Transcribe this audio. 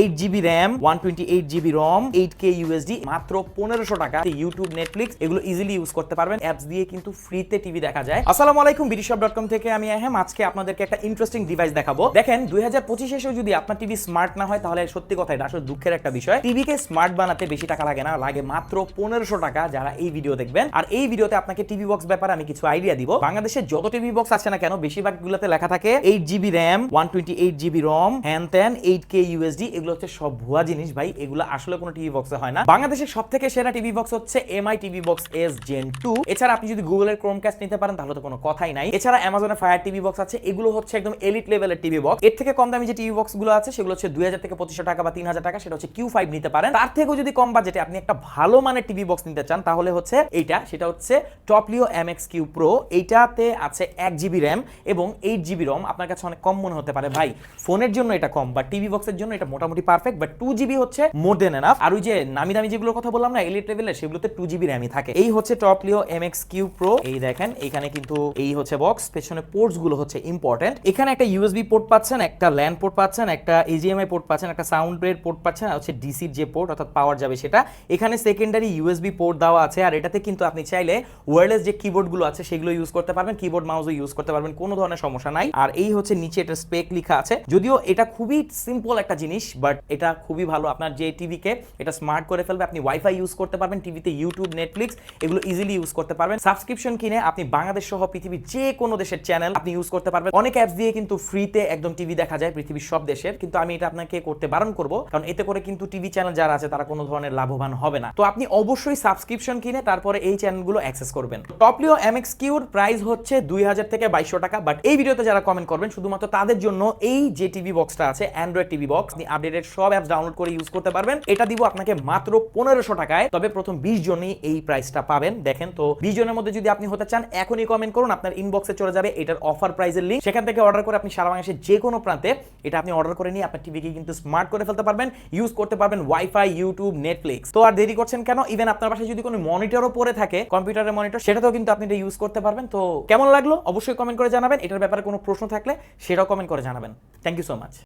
Eight GB RAM one eight GB ROM eight K U S D মাত্র পনেরোশো টাকা। YouTube Netflix এগুলো easily use করতে পারবেন। অ্যাপস দিয়ে কিন্তু ফ্রিতে টিভি দেখা যায়। আসসালামু আলাইকুম বিডিশপ ডট কম থেকে আমি আহম আজকে আপনাদেরকে একটা ইন্টারেস্টিং ডিভাইস দেখাবো। দেখেন, দুই হাজার পঁচিশে যদি আপনার টিভি স্মার্ট না হয়, তাহলে সত্যি কথা, এটা আসলে দুঃখের একটা বিষয়। টিভিকে স্মার্ট বানাতে বেশি টাকা লাগে না, লাগে মাত্র পনেরোশো টাকা যারা এই ভিডিও দেখবেন। আর এই ভিডিওতে আপনাকে টিভি বক্স ব্যাপারে আমি কিছু আইডিয়া দিব। বাংলাদেশে যত টিভি বক্স আছে না কেন বেশিরভাগ গুলোতে লেখা থাকে eight GB RAM one twenty eight GB ROM হ্যান ত্যান এইট কে ইউএসডি এগুলো হচ্ছে সব ভুয়া জিনিস, ভাই। এগুলো আসলে কোনো টিভি বক্সে হয় না। বাংলাদেশের সব থেকে সেরা টিভি বক্স হচ্ছে Mi TV box S gen two এছাড়া আপনি যদি গুগলের ক্রোমক্যাস্ট নিতে পারেন, তাহলে তো কোনো কথাই নাই। এছাড়া অ্যামাজনের ফায়ার টিভি বক্স আছে। এগুলো হচ্ছে একদম এলিট লেভেলের টিভি বক্স এর থেকে কম দামি যে টিভি বক্সগুলো আছে, সেগুলো হচ্ছে দুই হাজার থেকে পঁচিশশো টাকা বা তিন হাজার টাকা, সেটা হচ্ছে কিউ ফাইভ নিতে পারেন। তার থেকেও যদি কম বাজেটে আপনি একটা ভালো মানের টিভি বক্স নিতে চান, তাহলে হচ্ছে এইটা, সেটা হচ্ছে টপলিও এম এক্স কিউ প্রো এইটাতে আছে এক জিবি র্যাম এবং এইট জিবি রম আপনার কাছে অনেক কম মনে হতে পারে। ভাই ফোনের জন্য এটা কম বা টিভি বক্সের জন্য এটা মোটামুটি পারফেক্ট বাট টু জিবি হচ্ছে মোর দেন এনাফ আর ওই যে নামি দামি যেগুলোর কথা বললাম না এলিট লেভেলের সেগুলোতে টু জিবি র্যামই থাকে। এই হচ্ছে টপলিও এম এক্স কিউ প্রো এই দেখেন, এখানে কিন্তু এই হচ্ছে বক্স পেছনে পোর্টসগুলো হচ্ছে ইম্পর্টেন্ট এখানে একটা ইউএসবি পোর্ট পাচ্ছেন, একটা ল্যান্ড পোর্ট পাচ্ছেন, একটা এইচডিএমআই পোর্ট পাচ্ছেন, একটা সাউন্ড ব্রেড পোর্ট পাচ্ছেন, আর হচ্ছে ডিসির যে পোর্ট অর্থাৎ পাওয়ার যাবে সেটা। এখানে সেকেন্ডারি ইউএসবি পোর্ট দেওয়া আছে, আর এটাতে কিন্তু আপনি চাইলে ওয়্যারলেস যে কিবোর্ডগুলো আছে, সেগুলো ইউজ করতে পারবেন। কিবোর্ড মাউসও ইউজ করতে পারবেন, কোনো ধরনের সমস্যা নাই। আর এই হচ্ছে নিচে এটা স্পেক লেখা আছে। যদিও এটা খুবই সিম্পল একটা জিনিস বাট এটা খুবই ভালো। আপনার যে টিভিকে এটা স্মার্ট করে ফেলবে, আপনি ওয়াইফাই ইউজ করতে পারবেন, টিভিতে ইউটিউব নেটফ্লিক্স এগুলো ইজিলি ইউজ করতে পারবেন। সাবস্ক্রিপশন কিনে আপনি বাংলাদেশ সহ পৃথিবীর যে কোনো দেশের চ্যানেল আপনি ইউজ করতে পারবেন। অনেক অ্যাপস দিয়ে কিন্তু ফ্রিতে একদম টিভি দেখা যায়, পৃথিবীর সব দেশের। কিন্তু আমি এটা আপনাকে করতে বারণ করব, কারণ এতে করে কিন্তু টিভি চ্যানেল যারা আছে, তারা কোনো ধরনের লাভবান হবে না। তো আপনি অবশ্যই সাবস্ক্রিপশন কিনে তারপরে এই চ্যানেলগুলো অ্যাক্সেস করবেন। টপলিও এমএক্স কিউর প্রাইস হচ্ছে দুই হাজার থেকে বাইশশো টাকা বাট এই ভিডিওতে যারা কমেন্ট করবেন, শুধুমাত্র তাদের জন্য এই যে টিভি বক্সটা আছে অ্যান্ড্রয়েড টিভি বক্স আপনি আপডেটেড সব অ্যাপস ডাউনলোড করে ইউজ করতে পারবেন। এটা দিব আপনাকে মাত্র পনেরোশো টাকায়। তবে প্রথম বিশ জনই এই প্রাইসটা পাবেন। দেখেন তো, বিশ জনের মধ্যে যদি আপনি হতে চান, এখনই কমেন্ট করুন, আপনার ইনবক্সে চলে যাবে এটার অফার প্রাইসের লিঙ্ক সেখান থেকে অর্ডার করে আপনি সারা বাংলাদেশের যে কোনো প্রান্তে এটা আপনি অর্ডার করে নিয়ে আপনার টিভিকে কিন্তু স্মার্ট করে ফেলতে পারবেন। ইউজ করতে পারবেন ওয়াইফাই ইউটিউব নেটফ্লিক্স তো আর দেরি করছেন কেন? ইভেন আপনার পাশে যদি কোনো মনিটরও পরে থাকে কম্পিউটারের মনিটর সেটাতেও কিন্তু আপনি এটা ইউজ করতে পারবেন। তো কেমন লাগল? অবশ্যই কমেন্ট করে জানাবেন। এটার ব্যাপারে কোনো প্রশ্ন থাকলে সেটাও কমেন্ট করে জানাবেন। Thank you so much